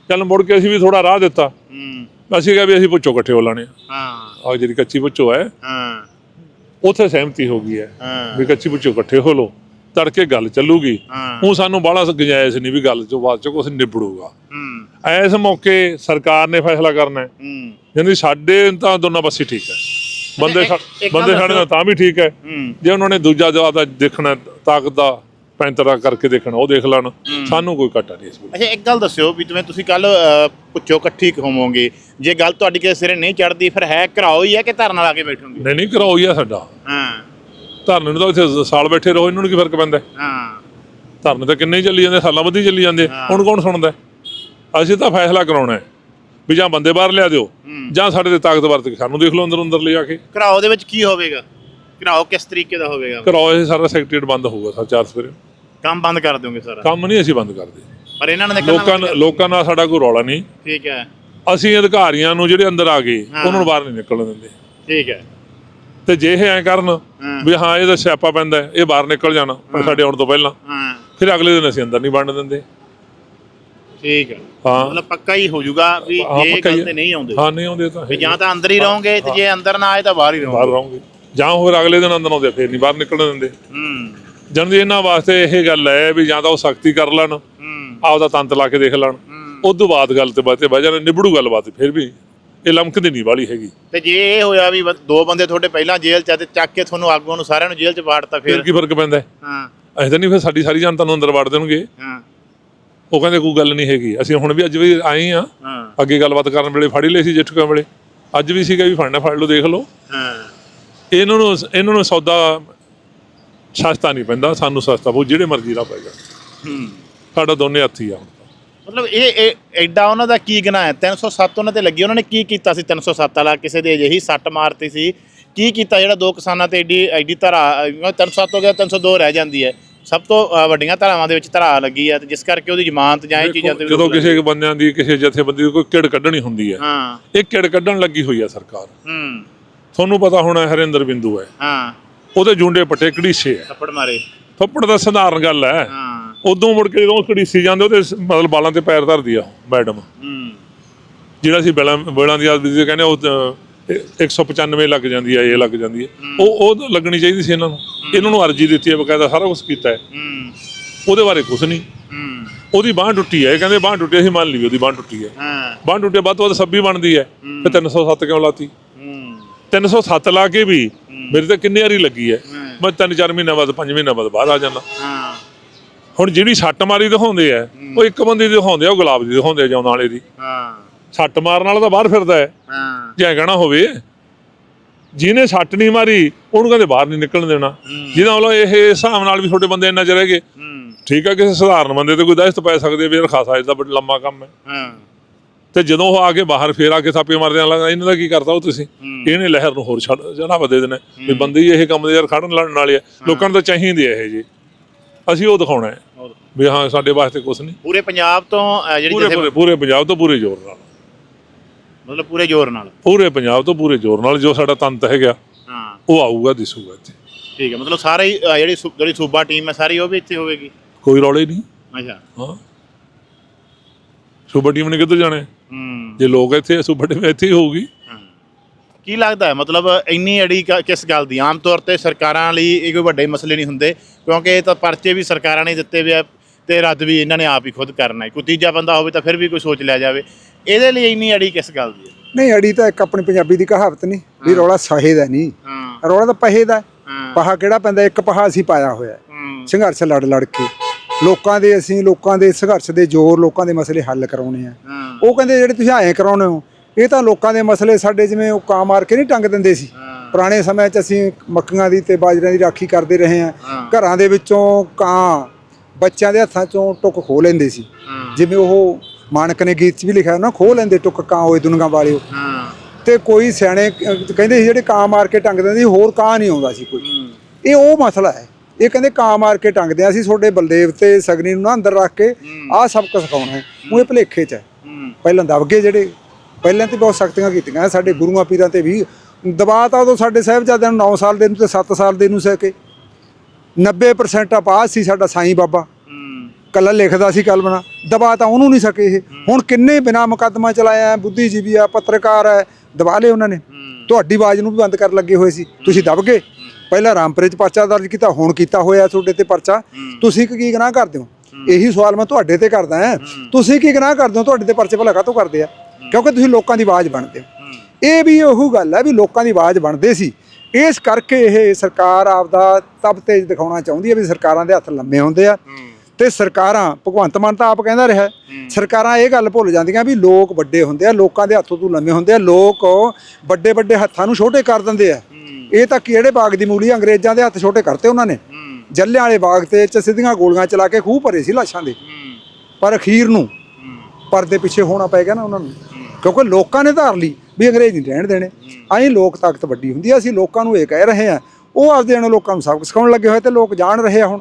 ਚੱਲ ਮੁੜ ਕੇ ਅਸੀਂ ਵੀ ਥੋੜਾ ਰਾਹ ਦਿੱਤਾ। ਹੂੰ। ਅਸੀਂ ਕਿਹਾ ਵੀ ਅਸੀਂ ਪੁੱਛੋ ਇਕੱਠੇ ਹੋ ਲਾਣੇ ਹਾਂ। ਆ ਜਿਹੜੀ ਕੱਚੀ ਪੁੱਛੋ ਹੈ। ਹਾਂ। ਉੱਥੇ ਸਹਿਮਤੀ ਹੋ ਗਈ ਹੈ ਹਾਂ। ਵੀ ਕੱਚੀ ਪੁੱਛੋ ਇਕੱਠੇ ਹੋ ਲੋ ਤੜਕੇ ਗੱਲ ਚੱਲੂਗੀ। ਹਾਂ। ਉਹ ਸਾਨੂੰ ਬਾਹਲਾ ਗੁੰਜਾਇਸ਼ ਨਹੀਂ ਵੀ ਗੱਲ ਚੋਂ ਬਾਅਦ ਚੋਂ ਕੁਝ ਨਿਬੜੂਗਾ। ਹੂੰ। ਐਸ ਮੌਕੇ ਸਰਕਾਰ ਨੇ ਫੈਸਲਾ ਕਰਨਾ ਹੈ। ਹੂੰ। ਜਾਂਦੀ ਸਾਡੇ ਤਾਂ ਦੋਨਾਂ ਪਾਸੇ ਠੀਕ ਹੈ। ਬੰਦੇ ਸਾ- ਇੱਕ- ਇੱਕ ਗੱਲ ਬੰਦੇ ਸਾਡੇ ਨਾਲ ਤਾਂ ਵੀ ਠੀਕ ਹੈ। ਹੂੰ। ਜੇ ਉਹਨਾਂ ਨੇ ਦੂਜਾ ਜਵਾਬ ਦਾ ਦੇਖਣਾ ਤਾਕਤ ਦਾ ਪੈਂਤਰਾ ਕਰਕੇ ਦੇਖਣਾ ਉਹ ਦੇਖ ਲੈਣ। ਸਾਨੂੰ ਕੋਈ ਘਾਟਾ ਨਹੀਂ ਇਸ ਵਿੱਚ ਅੱਛਾ ਇੱਕ ਗੱਲ ਦੱਸਿਓ ਵੀ ਜਿਵੇਂ ਤੁਸੀਂ ਕੱਲ ਪੁੱਛੋ ਇਕੱਠੀ ਹੋਵੋਗੇ। ਜੇ ਗੱਲ ਤੁਹਾਡੀ ਕਿਸੇ ਸਿਰੇ ਨਹੀਂ ਚੜਦੀ ਫਿਰ ਹੈ ਘਰਾਓ ਹੀ ਹੈ ਕਿ ਧਰਨਾ ਲਾ ਕੇ ਬੈਠੋਗੇ? ਨਹੀਂ ਨਹੀਂ ਕਰਾਓ ਹੀ ਆ ਸਾਡਾ। ਹਾਂ। ਧਰਨੇ ਨੂੰ ਤਾਂ ਇੱਥੇ ਸਾਲ ਬੈਠੇ ਰਹੋ ਇਹਨਾਂ ਨੂੰ ਕੀ ਫ਼ਰਕ ਪੈਂਦਾ? ਹੈ? ਧਰਨੇ ਤਾਂ ਕਿੰਨੇ ਚੱਲੀ ਜਾਂਦੇ ਸਾਲਾਂ ਬੱਧੀ ਚੱਲੀ ਜਾਂਦੇ। ਹੁਣ ਕੌਣ ਸੁਣਦਾ? ਅਸੀਂ ਤਾਂ ਫੈਸਲਾ ਕਰਾਉਣਾ ਹੈ ਵੀ ਜਾਂ ਬੰਦੇ ਬਾਹਰ ਲਿਆ ਦਿਓ ਜਾਂ ਸਾਡੇ ਤੇ ਤਾਕਤ ਵਰਤ ਕੇ ਸਾਨੂੰ ਦੇਖ ਲਓ ਅੰਦਰ ਅੰਦਰ ਲਿਜਾ ਕੇ। ਘਰਾਓ ਦੇ ਵਿੱਚ ਕੀ ਹੋਵੇਗਾ? ਘਰਾਓ ਕਿਸ ਤਰੀਕੇ ਦਾ ਹੋਵੇਗਾ? ਕਰਾਓ ਇਹ ਸਾਰਾ ਸੈਕਟਰੀਏਟ ਬੰਦ ਹੋਊਗਾ ਸਰ ਚਾਰ ਸਵੇਰੇ। ਕੰਮ ਬੰਦ ਕਰ ਦਿਓਗੇ ਸਾਰਾ? ਕੰਮ ਨਹੀਂ ਅਸੀਂ ਬੰਦ ਕਰਦੇ। ਪਰ ਇਹਨਾਂ ਨੇ ਲੋਕਾਂ ਲੋਕਾਂ ਨਾਲ ਸਾਡਾ ਕੋਈ ਰੌਲਾ ਨਹੀਂ। ਠੀਕ ਹੈ। ਅਸੀਂ ਅਧਿਕਾਰੀਆਂ ਨੂੰ ਜਿਹੜੇ ਅੰਦਰ ਆ ਗਏ ਉਹਨਾਂ ਨੂੰ ਬਾਹਰ ਨਹੀਂ ਨਿਕਲਣ ਦਿੰਦੇ। ਠੀਕ ਹੈ। ਤੇ ਜੇ ਇਹ ਐਂ ਕਰਨ। ਵੀ ਹਾਂ ਇਹਦਾ ਸਿਆਪਾ ਪੈਂਦਾ ਇਹ ਬਾਹਰ ਨਿਕਲ ਜਾਣਾ ਪਰ ਸਾਡੇ ਆਉਣ ਤੋਂ ਪਹਿਲਾਂ। ਫਿਰ ਅਗਲੇ ਦਿਨ ਅਸੀਂ ਅੰਦਰ ਨਹੀਂ ਵੜਨ ਦਿੰਦੇ। ਠੀਕ ਹੈ। ਹਾਂ। ਮਤਲਬ ਪੱਕਾ ਹੀ ਹੋ ਜਾਊਗਾ ਵੀ ਇਹ ਗੱਲ। ਤੇ ਨਹੀਂ ਆਉਂਦੇ। ਹਾਂ ਨਹੀਂ ਆਉਂਦੇ ਤਾਂ ਵੀ ਜਾਂ ਤਾਂ ਅੰਦਰ ਹੀ ਰਹੋਗੇ ਤੇ ਜੇ ਅੰਦਰ ਨਾ ਆਏ ਤਾਂ ਬਾਹਰ ਹੀ ਰਹੋਗੇ ਬਾਹਰ ਰਹੋਗੇ। ਜਾਂ ਹੋਰ ਅਗਲੇ ਦਿਨ ਅੰਦਰ ਆਉਂਦੇ ਫਿਰ ਨਹੀਂ ਬਾਹਰ ਨਿਕਲਣ ਦਿੰਦੇ। ਹੂੰ। ਜਨ ਦੀ ਇਹਨਾਂ ਵਾਸਤੇ ਇਹ ਗੱਲ ਹੈ ਵੀ ਜਾਂ ਤਾਂ ਉਹ ਸਖਤੀ ਕਰ ਲੈਣ ਆਪਦਾ ਤੰਤ ਲਾ ਕੇ ਦੇਖ ਲੈਣ। ਤੋਂ ਬਾਅਦ ਗੱਲ ਤੇ ਬਾਤੇ ਬਹਿ ਜਾਣ ਨਿਬੜੂ ਗੱਲਬਾਤ ਫਿਰ ਵੀ ਇਹ ਲਮਕਦੀ ਨਹੀਂ ਵਾਲੀ ਹੈਗੀ। ਤੇ ਜੇ ਇਹ ਹੋਇਆ ਵੀ ਦੋ ਬੰਦੇ ਤੁਹਾਡੇ ਪਹਿਲਾਂ ਜੇਲ੍ਹ ਚ ਆ ਤੇ ਚੱਕ ਕੇ ਤੁਹਾਨੂੰ ਆਗੂਆਂ ਨੂੰ ਸਾਰਿਆਂ ਨੂੰ ਜੇਲ੍ਹ ਚ ਵਾੜਤਾ ਫਿਰ? ਕੀ ਫ਼ਰਕ ਪੈਂਦਾ? ਹੈ? ਅਸੀਂ ਤਾਂ ਨਹੀਂ ਫਿਰ ਸਾਡੀ ਸਾਰੀ ਜਨਤਾ ਨੂੰ ਅੰਦਰ ਵੜ ਦੇਣਗੇ। ਹਾਂ। ਉਹ ਕਹਿੰਦੇ ਕੋਈ ਗੱਲ ਨਹੀਂ ਹੈਗੀ। ਅਸੀਂ ਹੁਣ ਵੀ ਅੱਜ ਵੀ ਆਏ ਆ ਅੱਗੇ ਗੱਲਬਾਤ ਕਰਨ ਵੇਲੇ ਫੜ ਲਏ ਸੀ ਜੇਠੂਆਂ ਵੇਲੇ। ਅੱਜ ਵੀ ਸੀਗਾ ਵੀ ਫੜਨਾ ਫੜ ਲਓ ਦੇਖ ਲਓ। ਹਾਂ। ਇਹਨਾਂ ਨੂੰ ਇਹਨਾਂ ਨੂੰ ਸੌਦਾ ਸਸਤਾ ਨਹੀਂ ਪੈਂਦਾ ਸਾਨੂੰ ਸਸਤਾ ਬਹੁਤ ਜਿਹੜੇ ਮਰਜ਼ੀ ਦਾ ਪਏਗਾ ਹੂੰ। ਸਾਡਾ ਦੋਨੇ ਹੱਥੀ ਆ ਹੁਣ। ਮਤਲਬ ਇਹ ਇਹ ਐਡਾ ਉਹਨਾਂ ਦਾ ਕੀ ਗੁਨਾਹ ਹੈ? 307 ਉਹਨਾਂ ਤੇ ਲੱਗੀ ਉਹਨਾਂ ਨੇ ਕੀ ਕੀਤਾ ਸੀ 307 ਵਾਲਾ? ਕਿਸੇ ਦੇ ਅਜਿਹੀ ਸੱਟ ਮਾਰਤੀ ਸੀ। ਕੀ ਕੀਤਾ ਜਿਹੜਾ ਦੋ ਕਿਸਾਨਾਂ ਤੇ ਐਡੀ ਐਡੀ ਧਰਾ ਅਹ 307 ਹੋ ਗਿਆ 302 ਰਹਿ ਜਾਂਦੀ ਹੈ। ਸਭ ਤੋਂ ਵੱਡੀਆਂ ਧਰਾਵਾਂ ਦੇ ਵਿੱਚ ਧਰਾ ਲੱਗੀ ਹੈ ਤੇ ਜਿਸ ਕਰਕੇ ਉਹਦੀ ਜ਼ਮਾਨਤ ਜਾਂ ਇਹ ਚੀਜ਼ਾਂ ਤੇ ਜਦੋਂ। ਕਿਸੇ ਬੰਦਿਆਂ ਦੀ ਕਿਸੇ ਜਥੇਬੰਦੀ ਦੀ ਕੋਈ ਕਿੜ ਕੱਢਣੀ ਹੁੰਦੀ ਹੈ ਹਾਂ। ਇਹ ਕਿੜ ਕੱਢਣ ਲੱਗੀ ਹੋਈ ਹੈ ਸਰਕਾਰ। ਹੂੰ। ਤੁਹਾਨੂੰ ਪਤਾ ਹੋਣਾ ਹਰਿੰਦਰ ਬਿੰਦੂ ਹੈ। ਹਾਂ। ਉਹਦੇ ਜੁੰਡੇ ਪੱਟੇ ਕੜੀਸੇ ਹੈ ਥੱਪੜ ਮਾਰੇ। ਥੱਪੜ ਦਾ ਸਧਾਰਨ ਗੱਲ ਹੈ ਹਾਂ। ਉਦੋਂ ਮੁੜ ਕੇ ਜਦੋਂ ਕੜੀਸੀ ਜਾਂਦੇ ਉਹਦੇ ਸ- ਮਤਲਬ ਬਾਲਾਂ ਤੇ ਪੈਰ ਧਰਦੀ ਆ ਮੈਡਮ। ਹੂੰ। ਜਿਹੜਾ ਸੀ ਬੇਲਾਂ ਬੇਲਾਂ ਦੀ ਆਦਮੀ ਦੇ ਕਹਿੰਦੇ ਉਹ ਤਾਂ ਇਹ 195 ਲੱਗ ਜਾਂਦੀ ਹੈ ਇਹ ਲੱਗ ਜਾਂਦੀ ਹੈ। ਉਹ ਉਹ ਤਾਂ ਲੱਗਣੀ ਚਾਹੀਦੀ ਸੀ ਇਹਨਾਂ ਨੂੰ। ਇਹਨਾਂ ਨੂੰ ਅਰਜੀ ਦਿੱਤੀ ਹੈ ਬਕਾਇਦਾ ਸਾਰਾ ਕੁਝ ਕੀਤਾ ਹੈ ਹੂੰ। ਉਹਦੇ ਬਾਰੇ ਕੁਝ ਨਹੀਂ। ਹੂੰ। ਉਹਦੀ ਬਾਹ ਟੁੱਟੀ ਹੈ ਇਹ ਕਹਿੰਦੇ ਬਾਹ ਟੁੱਟੀ ਅਸੀਂ ਮੰਨ ਲਈ ਉਹਦੀ ਬਾਹ ਟੁੱਟੀ ਹੈ ਹਾਂ। ਬਾਹ ਟੁੱਟੇ ਵੱਧ ਤੋਂ ਵੱਧ 26 ਬਣਦੀ ਹੈ। ਤੇ 307 ਕਿਉਂ ਲਾਤੀ? ਹੂੰ। 307 ਲਾ ਕੇ ਵੀ ਮੇਰੇ ਤਾਂ ਕਿੰਨੇ ਵਾਰੀ ਲੱਗੀ ਹੈ। ਮੈਂ ਤਿੰਨ ਚਾਰ ਮਹੀਨਾ ਬਾਅਦ ਪੰਜ ਮਹੀਨਾ ਬਾਅਦ ਬਾਹਰ ਆ ਜਾਂਦਾ। ਹਾਂ। ਹੁਣ ਜਿਹੜੀ ਸੱਟ ਮਾਰੀ ਦਿਖਾਉਂਦੇ ਆ ਉਹ ਇੱਕ ਬੰਦੇ ਦੀ ਦਿਖਾਉਂਦੇ ਆ ਉਹ ਗੁਲਾਬ ਦੀ ਦਿਖਾਉਂਦੇ ਆ ਜੌਨ ਵਾਲੇ ਦੀ। ਹਾਂ। ਸੱਟ ਮਾਰਨ ਵਾਲਾ ਤਾਂ ਬਾਹਰ ਫਿਰਦਾ ਹੈ ਹਾਂ। ਜੇ ਕਹਿਣਾ ਹੋਵੇ ਜਿਹਨੇ ਸੱਟ ਨਹੀਂ ਮਾਰੀ ਉਹਨੂੰ ਕਹਿੰਦੇ ਬਾਹਰ ਨਹੀਂ ਨਿਕਲਣ ਦੇਣਾ। ਜਿਹਦਾ ਮਤਲਬ ਇਹ ਹਿਸਾਬ ਨਾਲ ਵੀ ਛੋਟੇ ਬੰਦੇ ਇੰਨਾ ਚ ਰਹਿ ਗਏ ਠੀਕ ਹੈ ਕਿਸੇ ਸਧਾਰਨ ਬੰਦੇ ਤੇ ਕੋਈ ਦਹਿਸ਼ਤ ਪੈ ਸਕਦੀ ਵੀ ਖਾਸਾ ਇਹਦਾ ਬੜਾ ਲੰਮਾ ਕੰਮ ਹਾਂ। ਤੇ ਜਦੋਂ ਉਹ ਆ ਕੇ ਬਾਹਰ ਫੇਰ ਆ ਕੇ ਥਾਪੇ ਮਾਰਦੇ ਆ ਲੱਗਦਾ ਇਹਨਾਂ ਦਾ ਕੀ ਕਰਦਾ ਉਹ ਤੁਸੀਂ? ਇਹਨੇ ਲਹਿਰ ਨੂੰ ਹੋਰ ਛੱਡ ਜਨਾਬ ਦੇ ਦੇਣਾ। ਵੀ ਬੰਦੇ ਹੀ ਇਹ ਕੰਮ ਦੇ ਯਾਰ ਖੜਨ ਲੜਨ ਵਾਲੇ ਆ। ਲੋਕਾਂ ਨੂੰ ਤਾਂ ਚਾਹੀਦੀ ਹੈ ਇਹ ਜੀ। ਅਸੀਂ ਉਹ ਦਿਖਾਉਣਾ ਹੈ। ਵੀ ਹਾਂ ਸਾਡੇ ਵਾਸਤੇ ਕੁਝ ਨਹੀਂ। ਪੂਰੇ ਪੰਜਾਬ ਤੋਂ ਜਿਹੜੀ ਪੂਰੇ ਜਿੱਥੇ ਪੂਰੇ ਪੰਜਾਬ ਤੋਂ ਪੂਰੇ ਜ਼ੋਰ ਨਾਲ। ਮਤਲਬ ਪੂਰੇ ਜ਼ੋਰ ਨਾਲ। ਪੂਰੇ ਪੰਜਾਬ ਤੋਂ ਪੂਰੇ ਜ਼ੋਰ ਨਾਲ ਜੋ ਸਾਡਾ ਤੰਤ ਹੈਗਾ ਹਾਂ। ਉਹ ਆਊਗਾ ਦਿਸੂਗਾ ਇੱਥੇ। ਠੀਕ ਹੈ ਮਤਲਬ ਸਾਰੇ ਜਿਹੜੀ ਜਿਹੜੀ ਸੂਬਾ ਟੀਮ ਹੈ ਸਾਰੀ ਉਹ ਵੀ ਇੱਥੇ ਹੋਵੇਗੀ? ਕੋਈ ਰੌਲੇ ਨਹੀਂ। ਅੱਛਾ। ਹਾਂ। ਸੁਪਰ ਟੀਮ ਨੇ ਕਿੱਧਰ ਜਾਣਾ? ਹੈ? ਜੇ ਲੋਕ ਇੱਥੇ ਆ, ਸੁਪਰ ਟੀਮ ਇੱਥੇ ਹੀ ਹੋਊਗੀ। ਕੀ ਲੱਗਦਾ ਹੈ? ਮਤਲਬ ਇੰਨੀ ਅੜੀ ਕ- ਕਿਸ ਗੱਲ ਦੀ? ਆਮ ਤੌਰ ਤੇ ਸਰਕਾਰਾਂ ਲਈ ਇਹ ਕੋਈ ਵੱਡੇ ਮਸਲੇ ਨਹੀਂ ਹੁੰਦੇ ਕਿਉਂਕਿ ਇਹ ਤਾਂ ਪਰਚੇ ਵੀ ਸਰਕਾਰਾਂ ਨੇ ਦਿੱਤੇ ਵੇ ਆ ਤੇ ਰੱਦ ਵੀ ਇਹਨਾਂ ਨੇ ਆਪ ਹੀ ਖੁਦ ਕਰਨਾ ਹੈ। ਕੋਈ ਤੀਜਾ ਬੰਦਾ ਹੋਵੇ ਤਾਂ ਫਿਰ ਵੀ ਕੋਈ ਸੋਚ ਲਿਆ ਜਾਵੇ। ਇਹਦੇ ਲਈ ਇੰਨੀ ਅੜੀ ਕਿਸ ਗੱਲ ਦੀ ਹੈ? ਨਹੀਂ ਅੜੀ ਤਾਂ ਇੱਕ ਆਪਣੀ ਪੰਜਾਬੀ ਦੀ ਕਹਾਵਤ ਨਹੀਂ ਵੀ ਰੌਲਾ ਸਾਹੇ ਦਾ ਨਹੀਂ। ਹਾਂ। ਰੌਲਾ ਤਾਂ ਪਹੇ ਦਾ ਹੈ। ਪਹਾ ਕਿਹੜਾ ਪੈਂਦਾ? ਇੱਕ ਪਹਾ ਅਸੀਂ ਪਾਇਆ ਹੋਇਆ। ਹੂੰ। ਸੰਘਰਸ਼ ਲੜ ਲੜ ਕੇ। ਲੋਕਾਂ ਦੇ ਅਸੀਂ ਲੋਕਾਂ ਦੇ ਸੰਘਰਸ਼ ਦੇ ਜ਼ੋਰ ਲੋਕਾਂ ਦੇ ਮਸਲੇ ਹੱਲ ਕਰਾਉਣੇ ਆ। ਉਹ ਕਹਿੰਦੇ ਜਿਹੜੇ ਤੁਸੀਂ ਐਂ ਕਰਾਉਣੇ ਹੋ ਇਹ ਤਾਂ ਲੋਕਾਂ ਦੇ ਮਸਲੇ ਸਾਡੇ ਜਿਵੇਂ ਉਹ ਕਾਂ ਮਾਰ ਕੇ ਨਹੀਂ ਟੰਗ ਦਿੰਦੇ ਸੀ। ਪੁਰਾਣੇ ਸਮੇਂ 'ਚ ਅਸੀਂ ਮੱਕੀਆਂ ਦੀ ਤੇ ਬਾਜਰਿਆਂ ਦੀ ਰਾਖੀ ਕਰਦੇ ਰਹੇ ਹਾਂ। ਹਾਂ। ਘਰਾਂ ਦੇ ਵਿੱਚੋਂ ਕਾਂ ਬੱਚਿਆਂ ਦੇ ਹੱਥਾਂ 'ਚੋਂ ਟੁੱਕ ਖੋਹ ਲੈਂਦੇ ਸੀ। ਜਿਵੇਂ ਉਹ ਮਾਨਕ ਨੇ ਗੀਤ 'ਚ ਵੀ ਲਿਖਿਆ ਨਾ ਖੋਹ ਲੈਂਦੇ ਟੁੱਕ ਕਾਂ ਹੋਏ ਦੁਨੀਆਂ ਵਾਲਿਓ। ਤੇ ਕੋਈ ਸਿਆਣੇ ਕਹਿੰਦੇ ਸੀ ਜਿਹੜੇ ਕਾਂ ਮਾਰ ਕੇ ਟੰਗ ਦਿੰਦੇ ਸੀ ਹੋਰ ਕਾਂ ਨਹੀਂ ਆਉਂਦਾ ਸੀ ਕੋਈ। ਇਹ ਉਹ ਮਸਲਾ ਹੈ। ਇਹ ਕਹਿੰਦੇ ਕਾਂ ਮਾਰ ਕੇ ਟੰਗਦੇ ਆ ਅਸੀਂ ਤੁਹਾਡੇ ਬਲਦੇਵ ਤੇ ਸਗਨੀ ਨੂੰ ਨਾ ਅੰਦਰ ਰੱਖ ਕੇ ਆਹ ਸਬਕ ਸਿਖਾਉਣਾ ਹੈ। ਉਹ ਇਹ ਭਲੇਖੇ 'ਚ ਹੈ। ਪਹਿਲਾਂ ਦਬਗੇ ਜਿਹੜੇ ਪਹਿਲਾਂ ਤੇ ਬਹੁਤ ਸਖਤੀਆਂ ਕੀਤੀਆਂ ਸਾਡੇ ਗੁਰੂਆਂ ਪੀਰਾਂ ਤੇ ਵੀ। ਦਬਾਅ ਤਾਂ ਉਦੋਂ ਸਾਡੇ ਸਾਹਿਬਜ਼ਾਦਿਆਂ ਨੂੰ 9 ਸਾਲ ਦੇ ਨੂੰ ਤੇ 7 ਸਾਲ ਦੇ ਨੂੰ ਸਕੇ 90% ਆਪਾਸ ਸੀ ਸਾਡਾ ਸਾਈਂ ਬਾਬਾ। ਕੱਲਾ ਲਿਖਦਾ ਸੀ ਕਲਮਣਾ ਦਬਾ ਤਾਂ ਉਹਨੂੰ ਨਹੀਂ ਸਕੇ ਇਹ। ਹੁਣ ਕਿੰਨੇ ਬਿਨਾ ਮੁਕੱਦਮਾ ਚਲਾਇਆ ਬੁੱਧੀਜੀਵੀ ਆ ਪੱਤਰਕਾਰ ਹੈ ਦਬਾ ਲਏ ਉਹਨਾਂ ਨੇ। ਤੁਹਾਡੀ ਆਵਾਜ਼ ਨੂੰ ਵੀ ਬੰਦ ਕਰਨ ਲੱਗੇ ਹੋਏ ਸੀ। ਤੁਸੀਂ ਦਬ ਗਏ। ਪਹਿਲਾਂ ਰਾਮਪੁਰੇ ਚ ਪਰਚਾ ਦਰਜ ਕੀਤਾ ਹੁਣ ਕੀਤਾ ਹੋਇਆ ਤੁਹਾਡੇ ਤੇ ਪਰਚਾ। ਤੁਸੀਂ ਕੀ ਗੁਨਾਹ ਕਰਦੇ ਹੋ? ਇਹੀ ਸਵਾਲ ਮੈਂ ਤੁਹਾਡੇ ਤੇ ਕਰਦਾ ਹਾਂ। ਤੁਸੀਂ ਕੀ ਗੁਨਾਹ ਕਰਦੇ ਹੋ? ਤੁਹਾਡੇ ਤੇ ਪਰਚੇ ਭਲਾ ਕਾਹਤੋਂ ਕਰਦੇ ਆ? ਕਿਉਂਕਿ ਤੁਸੀਂ ਲੋਕਾਂ ਦੀ ਆਵਾਜ਼ ਬਣਦੇ ਹੋ। ਇਹ ਵੀ ਉਹ ਗੱਲ ਹੈ ਵੀ ਲੋਕਾਂ ਦੀ ਆਵਾਜ਼ ਬਣਦੇ ਸੀ। ਇਸ ਕਰਕੇ ਇਹ ਸਰਕਾਰ ਆਪਦਾ ਤਬ ਤੇਜ ਦਿਖਾਉਣਾ ਚਾਹੁੰਦੀ ਹੈ ਵੀ ਸਰਕਾਰਾਂ ਦੇ ਹੱਥ ਲੰਮੇ ਹੁੰਦੇ ਆ। ਤੇ ਸਰਕਾਰਾਂ ਭਗਵੰਤ ਮਾਨ ਤਾਂ ਆਪ ਕਹਿੰਦਾ ਰਿਹਾ। ਸਰਕਾਰਾਂ ਇਹ ਗੱਲ ਭੁੱਲ ਜਾਂਦੀਆਂ ਵੀ ਲੋਕ ਵੱਡੇ ਹੁੰਦੇ ਆ ਲੋਕਾਂ ਦੇ ਹੱਥੋਂ ਤੋਂ ਲੰਮੇ ਹੁੰਦੇ ਆ। ਲੋਕ ਵੱਡੇ ਵੱਡੇ ਹੱਥਾਂ ਨੂੰ ਛੋਟੇ ਕਰ ਦਿੰਦੇ ਆ। ਇਹ ਤਾਂ ਕਿਹੜੇ ਬਾਗ ਦੀ ਮੂਲੀ ਅੰਗਰੇਜ਼ਾਂ ਦੇ ਹੱਥ ਛੋਟੇ ਕਰਤੇ ਉਹਨਾਂ ਨੇ। ਜੱਲਿਆਂ ਵਾਲੇ ਬਾਗ ਤੇ ਚ ਸਿੱਧੀਆਂ ਗੋਲੀਆਂ ਚਲਾ ਕੇ ਖੂਹ ਭਰੇ ਸੀ ਲਾਸ਼ਾਂ ਦੇ। ਪਰ ਅਖੀਰ ਨੂੰ ਪਰਦੇ ਪਿੱਛੇ ਹੋਣਾ ਪੈ ਗਿਆ ਨਾ ਉਹਨਾਂ ਨੂੰ। ਕਿਉਂਕਿ ਲੋਕਾਂ ਨੇ ਧਾਰ ਲਈ ਵੀ ਅੰਗਰੇਜ਼ ਨਹੀਂ ਰਹਿਣ ਦੇਣੇ। ਐਂ ਲੋਕ ਤਾਕਤ ਵੱਡੀ ਹੁੰਦੀ ਆ। ਅਸੀਂ ਲੋਕਾਂ ਨੂੰ ਇਹ ਕਹਿ ਰਹੇ ਆ ਉਹ ਆਪਦੇ ਨੂੰ ਲੋਕਾਂ ਨੂੰ ਸਬਕ ਸਿਖਾਉਣ ਲੱਗੇ ਹੋਏ ਤੇ ਲੋਕ ਜਾਣ ਰਹੇ ਆ ਹੁਣ।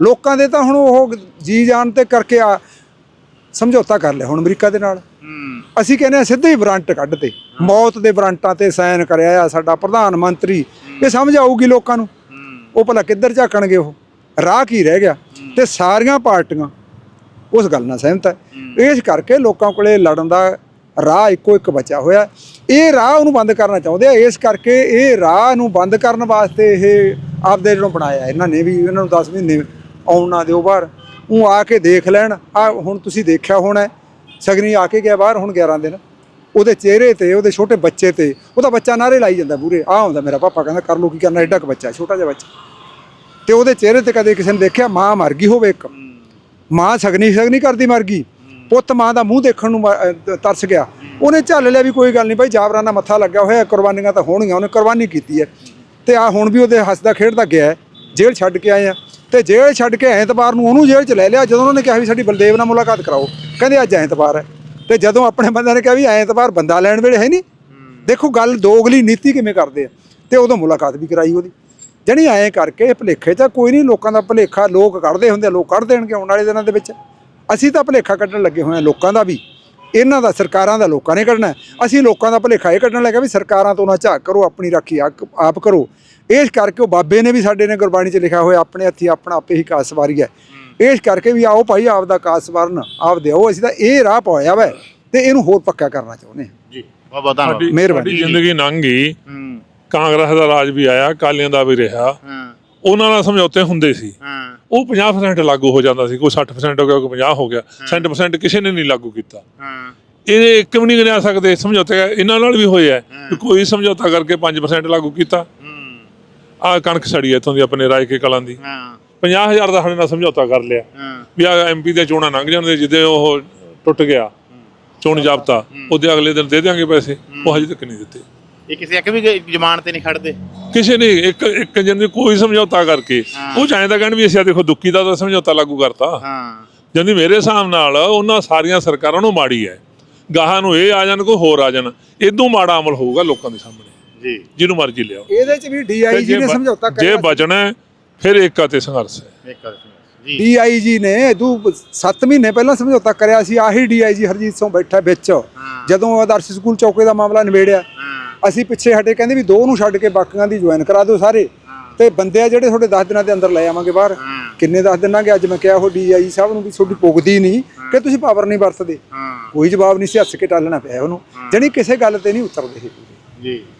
ਲੋਕਾਂ ਦੇ ਤਾਂ ਹੁਣ ਉਹ ਜੀ ਜਾਣ ਤੇ ਕਰਕੇ ਆ ਸਮਝੌਤਾ ਕਰ ਲਿਆ ਹੁਣ ਅਮਰੀਕਾ ਦੇ ਨਾਲ। ਅਸੀਂ ਕਹਿੰਦੇ ਆ ਸਿੱਧੇ ਹੀ ਵਾਰੰਟ ਕੱਢਤੇ ਮੌਤ ਦੇ ਵਾਰੰਟਾਂ ਤੇ ਸਾਈਨ ਕਰਿਆ ਆ ਸਾਡਾ ਪ੍ਰਧਾਨ ਮੰਤਰੀ। ਇਹ ਸਮਝ ਆਊਗੀ ਲੋਕਾਂ ਨੂੰ। ਉਹ ਭਲਾ ਕਿੱਧਰ ਝਾਕਣਗੇ ਉਹ? ਰਾਹ ਕੀ ਰਹਿ ਗਿਆ? ਤੇ ਸਾਰੀਆਂ ਪਾਰਟੀਆਂ ਉਸ ਗੱਲ ਨਾਲ ਸਹਿਮਤ ਹੈ। ਇਸ ਕਰਕੇ ਲੋਕਾਂ ਕੋਲੇ ਲੜਨ ਦਾ ਰਾਹ ਇੱਕੋ ਇੱਕ ਬਚਿਆ ਹੋਇਆ। ਇਹ ਰਾਹ ਉਹਨੂੰ ਬੰਦ ਕਰਨਾ ਚਾਹੁੰਦੇ ਆ। ਇਸ ਕਰਕੇ ਇਹ ਰਾਹ ਨੂੰ ਬੰਦ ਕਰਨ ਵਾਸਤੇ ਇਹ ਆਪਦੇ ਜਿਹੜਾ ਬਣਾਇਆ ਇਹਨਾਂ ਨੇ ਵੀ ਇਹਨਾਂ ਨੂੰ 10 ਮਹੀਨੇ ਆਉਣ ਨਾ ਦਿਓ ਬਾਹਰ। ਉਹ ਆ ਕੇ ਦੇਖ ਲੈਣ ਆ ਹੁਣ ਤੁਸੀਂ ਦੇਖਿਆ ਹੋਣਾ ਹੈ, ਸਗਨੀ ਆ ਕੇ ਗਿਆ ਬਾਹਰ ਹੁਣ 11 ਦਿਨ। ਉਹਦੇ ਚਿਹਰੇ ਤੇ ਉਹਦੇ ਛੋਟੇ ਬੱਚੇ ਤੇ ਉਹਦਾ ਬੱਚਾ ਨਾਰੇ ਲਾਈ ਜਾਂਦਾ ਪੂਰੇ ਆ ਆਉਂਦਾ ਮੇਰਾ ਪਾਪਾ ਕਹਿੰਦਾ ਕਰ ਲੋ ਕੀ ਕਰਨਾ ਐਡਾ ਕੁ ਬੱਚਾ ਛੋਟਾ ਜਿਹਾ ਬੱਚਾ। ਤੇ ਉਹਦੇ ਚਿਹਰੇ ਤੇ ਕਦੇ ਕਿਸੇ ਨੇ ਦੇਖਿਆ ਮਾਂ ਮਰ ਗਈ ਹੋਵੇ ਇੱਕ। ਮਾਂ ਸਗਨੀ ਸਗਨੀ ਕਰਦੀ ਮਰ ਗਈ। ਪੁੱਤ ਮਾਂ ਦਾ ਮੂੰਹ ਦੇਖਣ ਨੂੰ ਮ- ਤਰਸ ਗਿਆ। ਉਹਨੇ ਝੱਲ ਲਿਆ ਵੀ ਕੋਈ ਗੱਲ ਨਹੀਂ ਭਾਈ ਜਾਬਰਾਨਾ ਮੱਥਾ ਲੱਗਿਆ ਹੋਇਆ ਕੁਰਬਾਨੀਆਂ ਤਾਂ ਹੋਣਗੀਆਂ ਉਹਨੇ ਕੁਰਬਾਨੀ ਕੀਤੀ ਹੈ। ਤੇ ਆ ਹੁਣ ਵੀ ਉਹਦੇ ਹੱਸਦਾ ਖੇਡਦਾ ਗਿਆ ਹੈ। ਜੇਲ੍ਹ ਛੱਡ ਕੇ ਆਏ ਆ। ਤੇ ਜੇਲ੍ਹ ਛੱਡ ਕੇ ਐਤਵਾਰ ਨੂੰ ਉਹਨੂੰ ਜੇਲ੍ਹ ਚ ਲੈ ਲਿਆ ਜਦੋਂ ਉਹਨਾਂ ਨੇ ਕਿਹਾ ਵੀ ਸਾਡੀ ਬਲਦੇਵ ਨਾਲ ਮੁਲਾਕਾਤ ਕਰਾਓ। ਕਹਿੰਦੇ ਅੱਜ ਐਤਵਾਰ ਹੈ। ਤੇ ਜਦੋਂ ਆਪਣੇ ਬੰਦਿਆਂ ਨੇ ਕਿਹਾ ਵੀ ਐਤਵਾਰ ਬੰਦਾ ਲੈਣ ਵੇਲੇ ਹੈ ਨਹੀਂ ਦੇਖੋ ਗੱਲ ਦੋਗਲੀ ਨੀਤੀ ਕਿਵੇਂ ਕਰਦੇ ਆ। ਤੇ ਉਦੋਂ ਮੁਲਾਕਾਤ ਵੀ ਕਰਾਈ ਉਹਦੀ। ਜਣੀ ਐਂ ਕਰਕੇ ਇਹ ਭਲੇਖੇ ਤਾਂ ਕੋਈ ਨਹੀਂ ਲੋਕਾਂ ਦਾ ਭਲੇਖਾ ਲੋਕ ਕੱਢਦੇ ਹੁੰਦੇ ਆ, ਲੋਕ ਕੱਢ ਦੇਣਗੇ ਆਉਣ ਵਾਲੇ ਦਿਨਾਂ ਦੇ ਵਿੱਚ। ਅਸੀਂ ਤਾਂ ਭਲੇਖਾ ਕੱਢਣ ਲੱਗੇ ਹੋਏ ਆ ਲੋਕਾਂ ਦਾ ਵੀ। ਇਹਨਾਂ ਦਾ ਸਰਕਾਰਾਂ ਦਾ ਲੋਕਾਂ ਨੇ ਕੱਢਣਾ। ਅਸੀਂ ਲੋਕਾਂ ਦਾ ਭਲੇਖਾ ਇਹ ਕੱਢਣ ਲੱਗਾ ਵੀ ਸਰਕਾਰਾਂ ਤੋਂ ਨਾ ਝਾਕ ਕਰੋ ਆਪਣੀ ਰਾਖੀ ਆਪ ਆਪ ਕਰੋ। ਇਸ ਕਰਕੇ ਉਹ ਬਾਬੇ ਨੇ ਵੀ ਸਾਡੇ ਨੇ ਗੁਰਬਾਣੀ 'ਚ ਲਿਖਿਆ ਹੋਇਆ ਆਪਣੇ ਹੱਥੀ ਆਪਣਾ ਆਪੇ ਹੀ ਕਾਸ ਸਵਾਰੀ ਹੈ। ਇਸ ਕਰਕੇ ਵੀ ਆਓ ਭਾਈ ਆਪ ਦਾ ਕਾਸ ਸਵਾਰਨ ਆਪ ਦਿਓ ਅਸੀਂ ਤਾਂ ਇਹ ਰਾਹ ਪਾਇਆ ਵਾ ਤੇ ਇਹਨੂੰ ਹੋਰ ਪੱਕਾ ਕਰਨਾ ਚਾਹੁੰਦੇ ਹਾਂ। ਜੀ ਬਹੁਤ ਬਹੁਤ ਧੰਨਵਾਦ। ਸਾਡੀ ਮਿਹਰਬਾਨੀ। ਜ਼ਿੰਦਗੀ ਲੰਘ ਗਈ। ਹੂੰ। ਕਾਂਗਰਸ ਦਾ ਰਾਜ ਵੀ ਆਇਆ ਕਾਲੀਆਂ ਦਾ ਵੀ ਰਿਹਾ। ਹਾਂ। ਉਹਨਾਂ ਨਾਲ ਸਮਝੌਤੇ ਹੁੰਦੇ ਸੀ। ਹਾਂ। ਉਹ 50% ਲਾਗੂ ਹੋ ਜਾਂਦਾ ਸੀ ਕੋਈ 60% ਹੋ ਗਿਆ ਕੋਈ 50 ਹੋ ਗਿਆ। 60% ਕਿਸੇ ਨੇ ਨਹੀਂ ਲਾਗੂ ਕੀਤਾ। ਹਾਂ। ਇਹ ਇੱਕ ਵੀ ਨਹੀਂ ਗਿਣਿਆ ਸਕਦੇ ਸਮਝੌਤੇ ਇਹਨਾਂ ਨਾਲ ਵੀ ਹੋਇਆ ਕੋਈ ਸਮਝੌਤਾ ਕਰਕੇ 5% ਲਾਗੂ ਕੀਤਾ। ਆ ਕਣਕ ਸੜੀ ਹੈ ਇੱਥੋਂ ਦੀ ਆਪਣੇ ਰਾਏ ਕੇ ਕਲਾਂ ਦੀ। ਹਾਂ। 50000 ਦਾ ਸਾਡੇ ਨਾਲ ਸਮਝੌਤਾ ਕਰ ਲਿਆ। ਹਾਂ। ਵੀ ਆ ਐਮਪੀ ਦੇ ਚੋਣਾਂ ਲੰਘ ਜਾਂਦੇ ਜਿੱਦੇ ਉਹ ਟੁੱਟ ਗਿਆ ਚੋਣ ਜਾਬਤਾ ਉਹਦੇ ਅਗਲੇ ਦਿਨ ਦੇ ਦਿਆਂਗੇ ਪੈਸੇ ਉਹ ਹਜੇ ਤੱਕ ਨਹੀਂ ਦਿੱਤੇ। ਇਹ ਕਿਸੇ ਇੱਕ ਵੀ ਜ਼ਮਾਨ ਤੇ ਨਹੀਂ ਖੜਦੇ? ਕਿਸੇ ਨੇ ਇੱਕ ਇੱਕ ਜਨ ਦੀ ਕੋਈ ਸਮਝੌਤਾ ਕਰਕੇ ਉਹ ਚਾਹੇ ਤਾਂ ਕਹਿਣ ਵੀ ਅਸੀਂ ਦੇਖੋ ਦੁੱਕੀ ਦਾ ਤਾਂ ਸਮਝੌਤਾ ਲਾਗੂ ਕਰਤਾ। ਹਾਂ। ਜਾਂਦੀ ਮੇਰੇ ਹਿਸਾਬ ਨਾਲ ਉਹਨਾਂ ਸਾਰੀਆਂ ਸਰਕਾਰਾਂ ਨੂੰ ਮਾੜੀ ਹੈ। ਗਾਹਾਂ ਨੂੰ ਇਹ ਆ ਜਾਣ ਕੋਈ ਹੋਰ ਆ ਜਾਣ। ਇਦੋਂ ਮਾੜਾ ਅਮਲ ਹੋਊਗਾ ਲੋਕਾਂ ਦੇ ਸਾਹਮਣੇ। ਜੀ। ਜਿਹਨੂੰ ਮਰਜ਼ੀ ਲਿਆਓ। ਇਹਦੇ ਚ ਵੀ ਤੇ ਡੀਆਈਜੀ ਜੇ ਨੇ ਸਮਝੌਤਾ ਜੇ ਕਰਿਆ ਬਚਣਾ ਹੈ, ਫਿਰ ਏਕਾ ਤੇ ਸੰਘਰਸ਼ ਹੈ। ਇੱਕ ਜੀ। ਡੀਆਈਜੀ ਨੇ ਤੂੰ 7 ਮਹੀਨੇ ਪਹਿਲਾਂ ਸਮਝੌਤਾ ਕਰਿਆ ਸੀ ਆਹੀ ਡੀਆਈਜੀ ਹਰਜੀਤ ਸਿੰਘ ਬੈਠਾ ਵਿੱਚ। ਜਦੋਂ ਆਦਰਸ਼ ਸਕੂਲ ਚੌਕੇ ਦਾ ਮਾਮਲਾ ਨਿਬੇੜਿਆ ਅਸੀਂ ਪਿੱਛੇ ਹਟੇ ਕਹਿੰਦੇ ਵੀ ਦੋ ਨੂੰ ਛੱਡ ਕੇ ਬਾਕੀਆਂ ਦੀ ਜੁਆਇਨ ਕਰਾ ਦਿਓ ਸਾਰੇ। ਤੇ ਬੰਦੇ ਆ ਜਿਹੜੇ ਤੁਹਾਡੇ 10 ਦਿਨਾਂ ਦੇ ਅੰਦਰ ਲੈ ਆਵਾਂਗੇ ਬਾਹਰ। ਕਿੰਨੇ 10 ਦਿਨਾਂ ਕੇ ਅੱਜ ਮੈਂ ਕਿਹਾ ਉਹ ਡੀਆਈ ਸਾਹਿਬ ਨੂੰ ਵੀ ਤੁਹਾਡੀ ਪੁੱਗਦੀ ਨਹੀਂ ਕਿ ਤੁਸੀਂ ਪਾਵਰ ਨਹੀਂ ਵਰਤਦੇ। ਕੋਈ ਜਵਾਬ ਨਹੀਂ ਸੀ ਹੱਸ ਕੇ ਟਾਲਣਾ ਪਿਆ ਉਹਨੂੰ। ਜਣੀ ਕਿਸੇ ਗੱਲ ਤੇ ਨਹੀਂ ਉਤਰਦੇ। ਜੀ।